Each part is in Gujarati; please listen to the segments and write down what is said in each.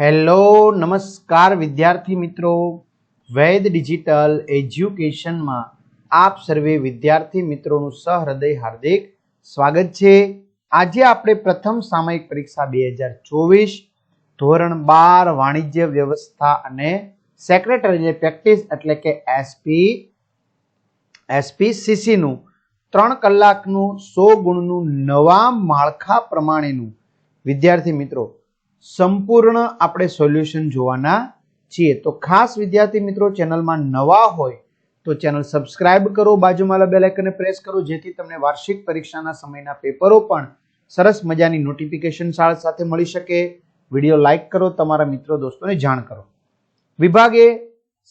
હેલો, નમસ્કાર વિદ્યાર્થી મિત્રો. વૈદ ડિજિટલ એજ્યુકેશનમાં આપ સર્વે વિદ્યાર્થી મિત્રોનું સહૃદય હાર્દિક સ્વાગત છે. આજે આપણે પ્રથમ સામયિક પરીક્ષા બે હજાર ચોવીસ, ધોરણ બાર, વાણિજ્ય વ્યવસ્થા અને સેક્રેટરી પ્રેક્ટિસ એટલે કે એસપી એસપી સીસીનું ત્રણ કલાકનું સો ગુણનું નવા માળખા પ્રમાણેનું. વિદ્યાર્થી મિત્રો સંપૂર્ણ આપણે સોલ્યુશન જોવાના છીએ. તો ખાસ વિદ્યાર્થી મિત્રો, ચેનલમાં નવા હોય તો ચેનલ સબસ્ક્રાઇબ કરો, બાજુમાં બેલ આઇકનને પ્રેસ કરો, જેથી તમને વાર્ષિક પરીક્ષાના સમયના પેપરો પણ સરસ મજાની નોટિફિકેશન સાથે મળી શકે. વીડિયો લાઇક કરો, તમારા મિત્રો દોસ્તોને જાણ કરો. વિભાગે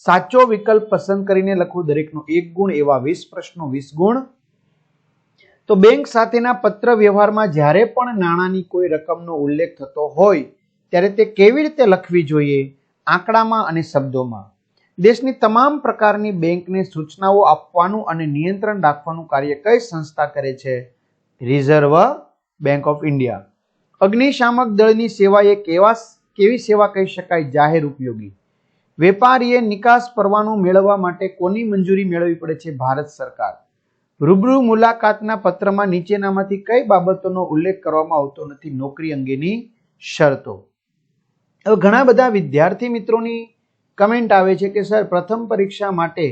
સાચો વિકલ્પ પસંદ કરીને લખવું દરેકનો એક ગુણ એવા વીસ પ્રશ્નો, વીસ ગુણ. તો બેંક સાથેના પત્ર વ્યવહારમાં જ્યારે પણ નાણાંની કોઈ રકમનો ઉલ્લેખ થતો હોય ત્યારે તે કેવી રીતે લખવી જોઈએ આંકડામાં અને શબ્દોમાં? દેશની તમામ પ્રકારની બેંકને સૂચનાઓ આપવાનું અને નિયંત્રણ રાખવાનું કાર્ય કઈ સંસ્થા કરે છે? Reserve Bank of India. અગ્નિશામક દળની સેવા એ કેવા કેવી સેવા કહી શકાય? જાહેર ઉપયોગી. વેપારીએ નિકાસ પરવાનું મેળવવા માટે કોની મંજૂરી મેળવવી પડે છે ભારત સરકાર? રૂબરૂ મુલાકાતના પત્રમાં નીચેનામાંથી કઈ બાબતોનો ઉલ્લેખ કરવામાં આવતો નથી નોકરી અંગેની શરતો? હવે ઘણા બધા વિદ્યાર્થી મિત્રોની કમેન્ટ આવે છે કે, સર, પ્રથમ પરીક્ષા માટે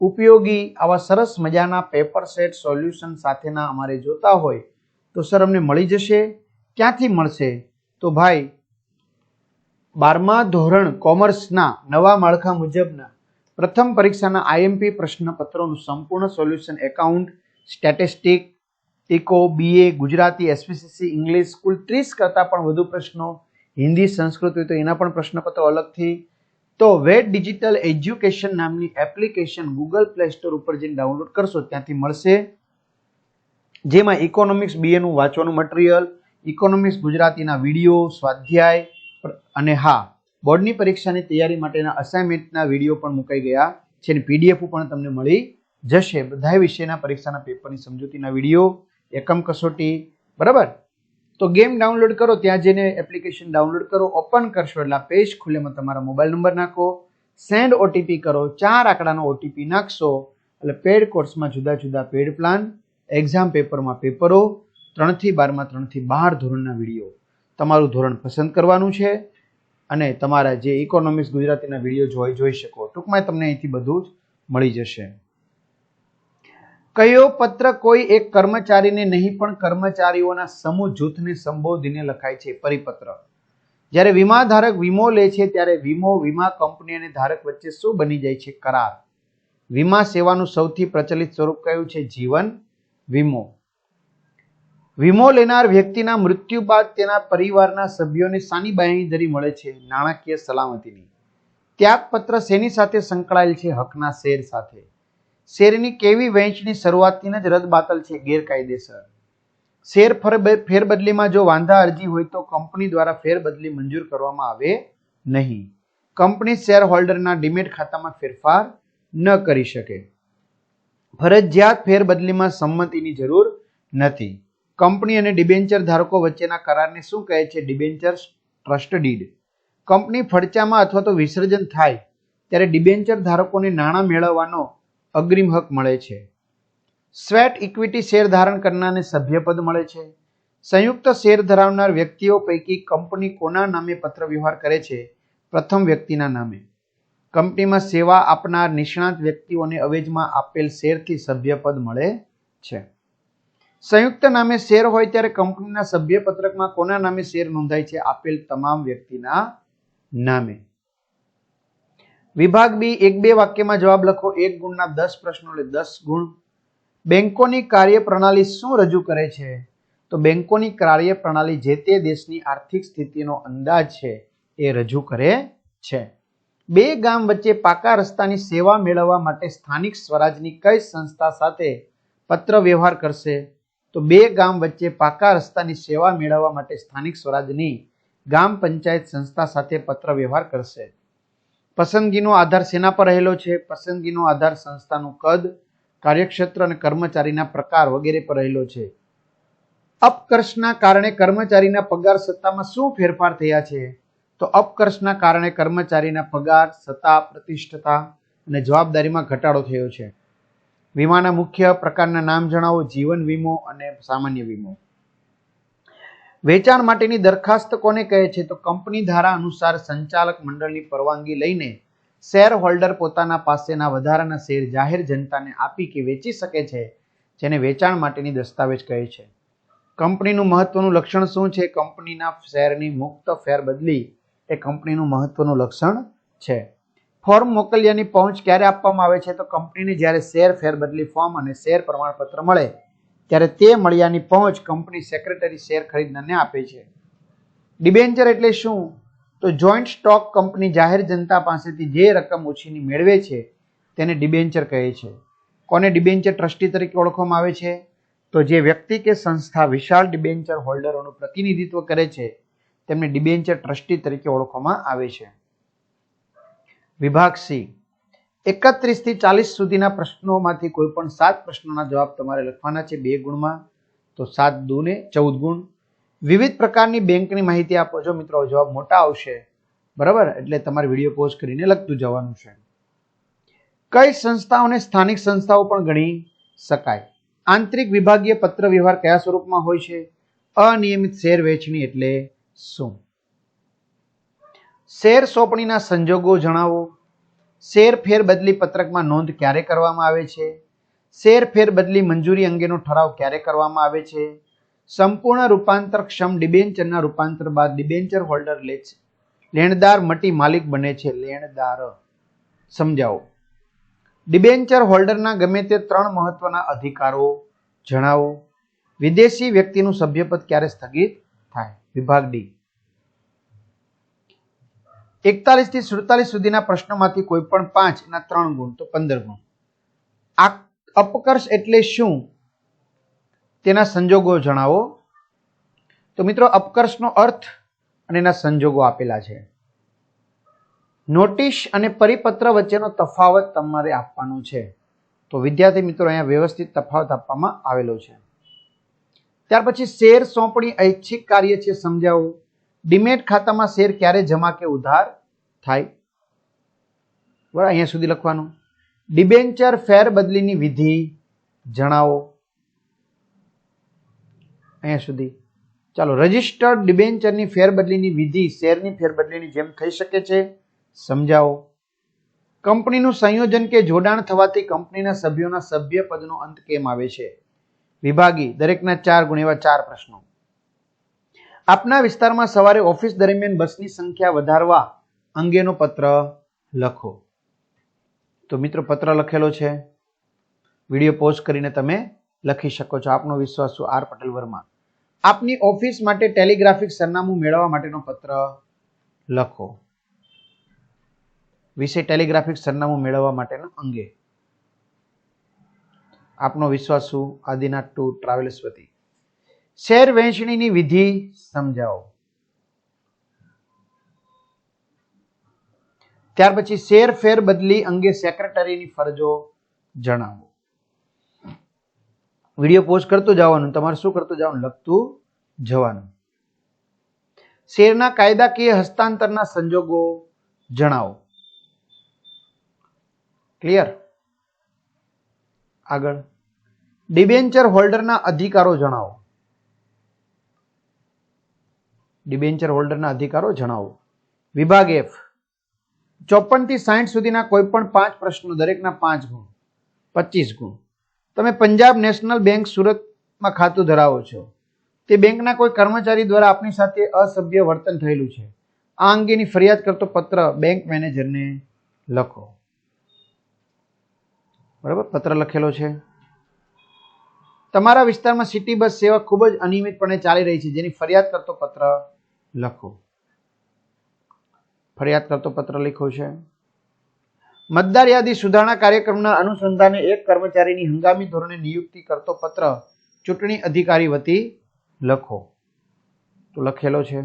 ઉપયોગી આવા સરસ મજાના પેપર સેટ સોલ્યુશન સાથેના અમારે જોતા હોય તો સર, અમને મળી જશે? ક્યાંથી મળશે? તો ભાઈ, બારમા ધોરણ કોમર્સના નવા માળખા મુજબના પ્રથમ પરીક્ષાના આઈએમપી પ્રશ્નપત્રોનું સંપૂર્ણ solution account statistic eco BA Gujarati SPCC English કુલ ત્રીસ કરતાં પણ વધુ પ્રશ્નો હિન્દી સંસ્કૃત તો એના પણ પ્રશ્નપત્રો અલગથી. તો વેટ ડિજિટલ એજ્યુકેશન નામની એપ્લિકેશન ગૂગલ પ્લે સ્ટોર ઉપર જઈને ડાઉનલોડ કરશો, ત્યાંથી મળશે. જેમાં ઇકોનોમિક્સ બીએનું વાંચવાનું મટીરિયલ ઇકોનોમિક્સ ગુજરાતીના વીડિયો સ્વાધ્યાય અને હા, બોર્ડની પરીક્ષાની તૈયારી માટેના અસાઇનમેન્ટના વીડિયો પણ મુકાઈ ગયા છે અને પીડીએફ પણ તમને મળી જશે. બધા વિષયના પરીક્ષાના પેપરની સમજૂતીના વીડિયો એકમ કસોટી, બરાબર? તો ગેમ ડાઉનલોડ કરો, ત્યાં જઈને એપ્લિકેશન ડાઉનલોડ કરો, ઓપન કરશો એટલે પેજ ખુલેમાં તમારા મોબાઈલ નંબર નાખો, સેન્ડ ઓટીપી કરો, ચાર આંકડાનો ઓટીપી નાખશો, એટલે પેડ કોર્સમાં જુદા જુદા પેડ પ્લાન, એક્ઝામ પેપરમાં પેપરો, ત્રણથી બારમાં ત્રણથી બાર ધોરણના વીડિયો. તમારું ધોરણ પસંદ કરવાનું છે અને તમારા જે ઇકોનોમિક્સ ગુજરાતીના વીડિયો જોઈ જોઈ શકો. ટૂંકમાં તમને અહીંથી બધું જ મળી જશે. કયો પત્ર કોઈ એક કર્મચારીને નહીં, પણ કર્મચારીઓના સમૂહ જૂથને સંબોધીને લખાય છે? પરિપત્ર. જ્યારે વીમા ધારક વીમો લે છે, ત્યારે વીમો વીમા કંપની અને ધારક વચ્ચે શું બની જાય છે? કરાર. વીમા સેવાનું સૌથી પ્રચલિત સ્વરૂપ કયું છે? જીવન વીમો. વીમો લેનાર વ્યક્તિના મૃત્યુ બાદ તેના પરિવારના સભ્યોને સાની બાંયધરી મળે છે? નાણાકીય સલામતીની. ત્યાગપત્ર શેની સાથે સંકળાયેલ છે? હકના શેર સાથે. શેરની કેવી વહેંચણી શરૂઆતથી જ રદબાતલ છે? ગેરકાયદેસર. શેર ફેરબદલીમાં જો વાંધા અરજી હોય તો કંપની દ્વારા ફેરબદલી મંજૂર કરવામાં આવે નહીં. કંપની શેર હોલ્ડરના ડિમેટ ખાતામાં ફેરફાર ન કરી શકે. ફરજિયાત ફેરબદલીમાં સંમતિની જરૂર નથી. કંપની અને ડિબેન્ચર ધારકો વચ્ચેના કરારને શું કહે છે? Debenture trust deed. કંપની ફડચામાં અથવા તો વિસર્જન થાય ત્યારે ડિબેન્ચર ધારકોને નાણાં મેળવવાનો અગ્રિમ હક મળે છે. સ્વેટ ઇક્વિટી શેર ધારણ કરનારને સભ્યપદ મળે છે. સંયુક્ત શેર ધરાવનાર વ્યક્તિઓ પૈકી કંપની કોના નામે પત્ર વ્યવહાર કરે છે? પ્રથમ વ્યક્તિના નામે. કંપનીમાં સેવા આપનાર નિષ્ણાત વ્યક્તિઓને અવેજમાં આપેલ શેરથી સભ્યપદ મળે છે. સંયુક્ત નામે શેર હોય ત્યારે કંપનીના સભ્યપત્રકમાં કોના નામે શેર નોંધાય છે આપેલ તમામ વ્યક્તિના નામે. વિભાગ બી એક બે વાક્યમાં જવાબ લખો. એક ગુણના દસ પ્રશ્નો એટલે દસ ગુણ. બેંકોની કાર્યપ્રણાલી શું રજૂ કરે છે? તો બેંકોની કાર્યપ્રણાલી જે તે દેશની આર્થિક સ્થિતિનો અંદાજ છે એ રજૂ કરે છે. બે ગામ વચ્ચે પાકા રસ્તાની સેવા મેળવવા માટે સ્થાનિક સ્વરાજની કઈ સંસ્થા સાથે પત્ર વ્યવહાર કરશે? તો બે ગામ વચ્ચે પાકા રસ્તાની સેવા મેળવવા માટે સ્થાનિક સ્વરાજની ગામ પંચાયત સંસ્થા સાથે પત્ર વ્યવહાર કરશે. પસંદગીનો આધાર સેના પર રહેલો છે, પસંદગીનો આધાર સંસ્થાનું કદ, કાર્યક્ષેત્ર અને કર્મચારીના પ્રકાર વગેરે પર રહેલો છે. અપકર્ષના કારણે કર્મચારીના પગાર સત્તામાં શું ફેરફાર થયા છે? તો અપકર્ષના કારણે કર્મચારીના પગાર, સત્તા, પ્રતિષ્ઠતા અને જવાબદારીમાં ઘટાડો થયો છે. વીમાના મુખ્ય પ્રકારના નામ જણાવો, જીવન વીમો અને સામાન્ય વીમો. વેચાણ માટેની દરખાસ્ત કોને કહે છે? તો કંપની ધારા અનુસાર સંચાલક મંડળની પરવાનગી લઈને શેર હોલ્ડર પોતાના પાસેના વધારાના શેર જાહેર જનતાને આપી કે વેચી શકે છે, જેને વેચાણ માટેની દસ્તાવેજ કહે છે. કંપનીનું મહત્વનું લક્ષણ શું છે? કંપનીના શેરની મુક્ત ફેરબદલી એ કંપનીનું મહત્વનું લક્ષણ છે. ફોર્મ મોકલ્યાની પહોંચ ક્યારે આપવામાં આવે છે? તો કંપનીને જ્યારે શેર ફેરબદલી ફોર્મ અને શેર પ્રમાણપત્ર મળે ત્યારે તે મળ્યાની પહોંચ કંપની સેક્રેટરી શેર ખરીદનારને આપે છે. ડિબેન્ચર એટલે શું? તો જોઈન્ટ સ્ટોક કંપની જાહેર જનતા પાસેથી જે રકમ ઓછીની મેળવે છે, તેને ડિબેન્ચર કહે છે. કોને ડિબેન્ચર ટ્રસ્ટી તરીકે ઓળખવામાં આવે છે? તો જે વ્યક્તિ કે સંસ્થા વિશાળ ડિબેન્ચર હોલ્ડરોનું પ્રતિનિધિત્વ કરે છે, તેમને ડિબેન્ચર ટ્રસ્ટી તરીકે ઓળખવામાં આવે છે. વિભાગ સી. એકત્રીસથી ચાલીસ સુધીના પ્રશ્નોમાંથી કોઈ પણ સાત પ્રશ્નોના જવાબ તમારે લખવાના છે બે ગુણમાં, તો સાત દુ ને ચૌદ ગુણ. વિવિધ પ્રકારની બેંકની માહિતી આપો છો મિત્રો જવાબ મોટા આવશે. બરાબર? એટલે તમારે વીડિયો પોઝ કરીને લખતું જવાનું છે. કઈ સંસ્થાઓને સ્થાનિક સંસ્થાઓ પણ ગણી શકાય? આંતરિક વિભાગીય પત્ર વ્યવહાર કયા સ્વરૂપમાં હોય છે? અનિયમિત શેર વેચણી એટલે શું? શેર સોંપણીના સંજોગો જણાવો. શેર ફેરબદલી પત્રકમાં નોંધ ક્યારે કરવામાં આવે છે? શેર ફેરબદલી મંજૂરી અંગેનો ઠરાવ ક્યારે કરવામાં આવે છે? સંપૂર્ણ રૂપાંતર ક્ષમ ડિબેન્ચરના રૂપાંતર બાદ ડિબેન્ચર હોલ્ડર લે છે. લેણદાર મટી માલિક બને છે. લેણદાર. સમજાવો. ડિબેન્ચર હોલ્ડરના ગમે તે ત્રણ મહત્વના અધિકારો જણાવો. વિદેશી વ્યક્તિનું સભ્યપદ ક્યારે સ્થગિત થાય? વિભાગ ડી. એકતાલીસથી સુડતાલીસ સુધીના પ્રશ્નોમાંથી કોઈ પણ પાંચ ના ત્રણ ગુણ, તો પંદર ગુણ. આ અપકર્ષ એટલે શું? તેના સંજોગો જણાવો. તો મિત્રો, અપકર્ષનો અર્થ અને એના સંજોગો આપેલા છે. નોટિસ અને પરિપત્ર વચ્ચેનો તફાવત તમારે આપવાનો છે. તો વિદ્યાર્થી મિત્રો, અહીંયા વ્યવસ્થિત તફાવત આપવામાં આવેલો છે. ત્યાર પછી શેર સોંપણી ઐચ્છિક કાર્ય છે, સમજાવો. ડીમેટ ખાતામાં શેર ક્યારે જમા કે ઉધાર થાય? બરાબર, અહીંયા સુધી લખવાનું. ડિબેન્ચર ફેર બદલીની વિધિ જણાવો. અહીંયા સુધી. ચાલો, રજિસ્ટર્ડ ડિબેન્ચરની ફેરબદલીની વિધિ શેરની ફેરબદલીની જેમ થઈ શકે છે? સમજાવો. કંપનીનું સંયોજન કે જોડાણ થવાથી કંપનીના સભ્યોના સભ્ય પદનો અંત કેમ આવે છે? વિભાગી, દરેકના ચાર ગુણ એવા ચાર પ્રશ્નો. આપના વિસ્તારમાં સવારે ઓફિસ દરમિયાન બસની સંખ્યા વધારવા અંગેનો પત્ર લખો. તો મિત્રો, પત્ર લખેલો છે. વીડિયો પોઝ કરીને તમે લખી શકો છો. આપનો વિશ્વાસુ આર પટેલ વર્મા. આપની ઓફિસ માટે ટેલિગ્રાફિક સરનામું મેળવવા માટેનો પત્ર લખો. વિશે ટેલિગ્રાફિક સરનામું મેળવવા માટેનો અંગે. આપનો વિશ્વાસુ આદિનાથ ટુ ટ્રાવેલ્સ વતી. શેર વહેંચણીની વિધિ સમજાવો. ત્યાર પછી શેર ફેર બદલી અંગે સેક્રેટરીની ફરજો જણાવો. વીડિયો પોસ્ટ કરતું જવાનું, તમારે શું કરતું જવાનું? લખતું જવાનું. શેરના કાયદાકીય હસ્તાંતરના સંજોગો જણાવો. ક્લિયર? આગળ. ડિબેન્ચર હોલ્ડરના અધિકારો જણાવો. ડિબેન્ચર હોલ્ડરના અધિકારો જણાવો. વિભાગ એફ ચોપનથી સાઠ સુધીના કોઈ પણ પાંચ પ્રશ્નો, દરેકના પાંચ ગુણ, પચીસ ગુણ. તમે પંજાબ નેશનલ બેંક સુરતમાં ખાતું ધરાવો છો. તે બેંકના કોઈ કર્મચારી દ્વારા આપની સાથે અસભ્ય વર્તન થયેલું છે. આ અંગેની ફરિયાદ કરતો પત્ર બેંક મેનેજરને લખો. બરાબર? પત્ર લખેલો છે. તમારા વિસ્તારમાં સિટી બસ સેવા ખૂબ જ અનિયમિતપણે ચાલી રહી છે, જેની ફરિયાદ કરતો પત્ર લખો. ફરિયાદ કરતો પત્ર લખ્યો છે. મતદાર યાદી સુધારણા કાર્યક્રમના અનુસંધાને એક કર્મચારીની હંગામી ધોરણે નિયુક્તિ કરતો પત્ર ચૂંટણી અધિકારી વતી લખો. તો લખેલો છે.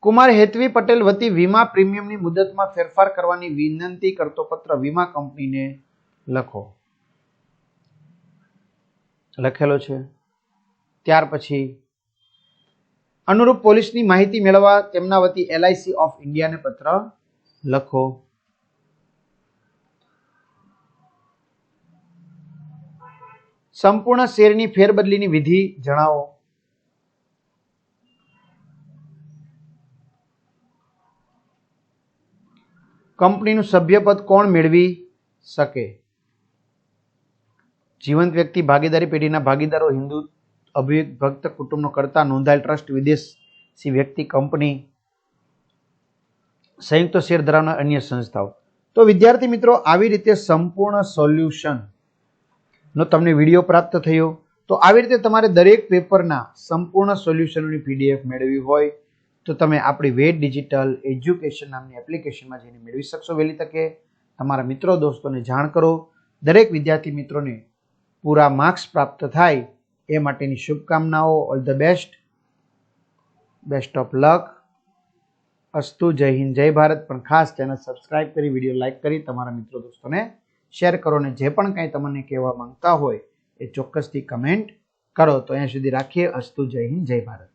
કુમાર હેતવી પટેલ વતી વીમા પ્રીમિયમની મુદતમાં ફેરફાર કરવાની વિનંતી કરતો પત્ર વીમા કંપનીને લખો. લખેલો છે. ત્યાર પછી અનુરૂપ પોલીસની માહિતી મેળવવા તેમના વતી એલઆઈસી ઓફ ઇન્ડિયાને પત્ર લખો. સંપૂર્ણ શેરની ફેરબદલીની વિધિ જણાવો. કંપનીનું સભ્યપદ કોણ મેળવી શકે? જીવંત વ્યક્તિ, ભાગીદારી પેઢીના ભાગીદારો, હિન્દુ અભિભક્ત કુટુંબનો કરતા નોંધાયેલ ટ્રસ્ટ વિદેશી વ્યક્તિ કંપની, સંયુક્ત શેર ધરાવનાર અન્ય સંસ્થાઓ. તો વિદ્યાર્થી મિત્રો, આવી રીતે સંપૂર્ણ સોલ્યુશન નો તમને વીડિયો પ્રાપ્ત થયો, તો આવી રીતે તમારે દરેક પેપરના સંપૂર્ણ સોલ્યુશનોની પીડીએફ મેળવવી હોય, તો તમે આપણી વેટ ડિજિટલ એજ્યુકેશન નામની એપ્લિકેશનમાં જઈને મેળવી શકશો વહેલી તકે. તમારા મિત્રો, દોસ્તોને જાણ કરો. દરેક વિદ્યાર્થી મિત્રોને પૂરા માર્ક્સ પ્રાપ્ત થાય એ માટેની શુભકામનાઓ. All the best best of luck અસ્તુ. જય હિન્દ, જય ભારત. પણ ખાસ ચેનલ સબસ્ક્રાઇબ કરી વીડિયો લાઇક કરી, તમારા મિત્રો દોસ્તોને શેર કરો અને જે પણ કાંઈ તમને કહેવા માંગતા હોય એ ચોક્કસથી કમેન્ટ કરો. તો અહીંયા સુધી રાખીએ. અસ્તુ. જય હિન્દ, જય ભારત.